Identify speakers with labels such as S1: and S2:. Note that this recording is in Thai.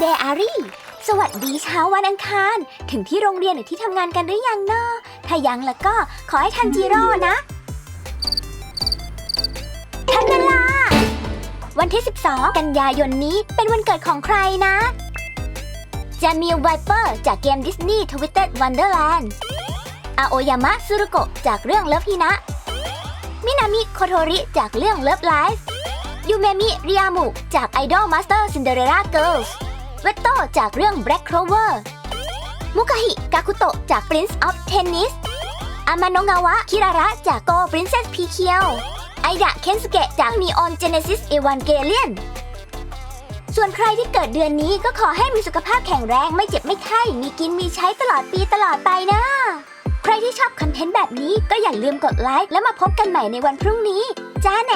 S1: เดอารี่ สวัสดีเช้าวันอังคาร ถึงที่โรงเรียนหรือที่ทำงานกันหรือยังเนาะถ้ายังแล้วก็ขอให้ทันจิโร่นะ ทันเวลา วันที่ 12 กันยายนนี้เป็นวันเกิดของใครนะจามิลไวเปอร์จากเกมดิสนีย์ทวิตเต d วันเดอร์แลนด์อาโอยามะซุรุโกะจากเรื่องเลิฟฮินะ มินามิโคโทริจากเรื่องเลิฟไลฟ์ยูเมมิริยามุ จาก Idol Master Cinderella Girls เเวตโตจากเรื่อง Black Clover มุกาฮิกาคุโตะจาก Prince of Tennis อามาโนงาวะ คิราระจาก Go Princess p เคียวไอดะเคนสเกะจาก Neon Genesis Evangelion ส่วนใครที่เกิดเดือนนี้ก็ขอให้มีสุขภาพแข็งแรงไม่เจ็บไม่ไข้ มีกินมีใช้ตลอดปีตลอดไปนะ ใครที่ชอบคอนเทนต์แบบนี้ก็อย่าลืมกดไลค์แล้วมาพบกันใหม่ในวันพรุ่งนี้ จ้าแหน